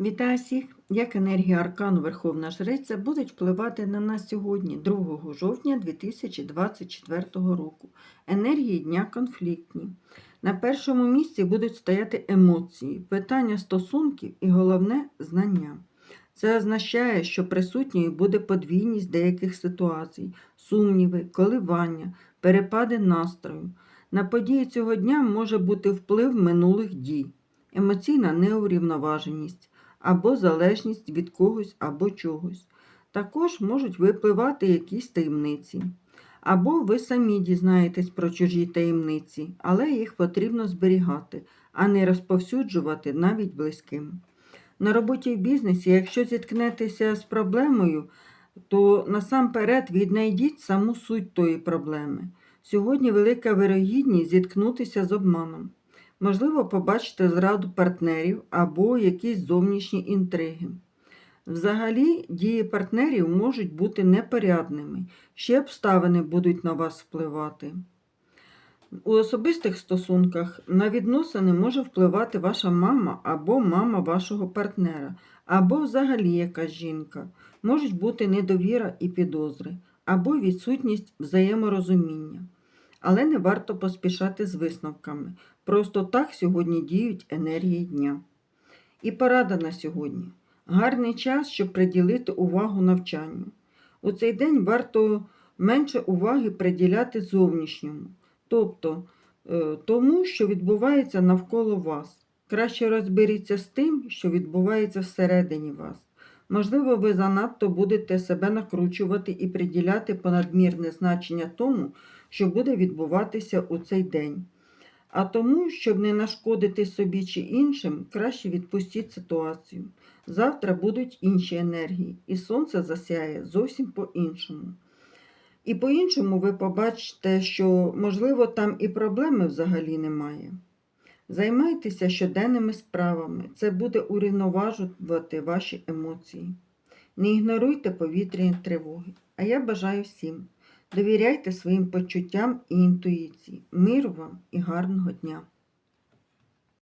Вітаю всіх! Як енергія аркану Верховна Жриця будуть впливати на нас сьогодні, 2 жовтня 2024 року. Енергії дня конфліктні. На першому місці будуть стояти емоції, питання стосунків і головне знання. Це означає, що присутньою буде подвійність деяких ситуацій, сумніви, коливання, перепади настрою. На події цього дня може бути вплив минулих дій, емоційна неурівноваженість або залежність від когось або чогось. Також можуть випливати якісь таємниці. Або ви самі дізнаєтесь про чужі таємниці, але їх потрібно зберігати, а не розповсюджувати навіть близьким. На роботі в бізнесі, якщо зіткнетеся з проблемою, то насамперед віднайдіть саму суть тої проблеми. Сьогодні велика вирогідність зіткнутися з обманом. Можливо, побачите зраду партнерів або якісь зовнішні інтриги. Взагалі, дії партнерів можуть бути непорядними, ще обставини будуть на вас впливати. У особистих стосунках на відносини може впливати ваша мама або мама вашого партнера, або взагалі якась жінка. Можуть бути недовіра і підозри, або відсутність взаєморозуміння. Але не варто поспішати з висновками. Просто так сьогодні діють енергії дня. І порада на сьогодні. Гарний час, щоб приділити увагу навчанню. У цей день варто менше уваги приділяти зовнішньому, тобто е, тому, що відбувається навколо вас. Краще розберіться з тим, що відбувається всередині вас. Можливо, ви занадто будете себе накручувати і приділяти понадмірне значення тому, що буде відбуватися у цей день. А тому, щоб не нашкодити собі чи іншим, краще відпустіть ситуацію. Завтра будуть інші енергії, і сонце засяє зовсім по-іншому. І по-іншому ви побачите, що, можливо, там і проблеми взагалі немає. Займайтеся щоденними справами, це буде урівноважувати ваші емоції. Не ігноруйте повітряні тривоги. А я бажаю всім. Довіряйте своїм почуттям і інтуїції. Миру вам і гарного дня!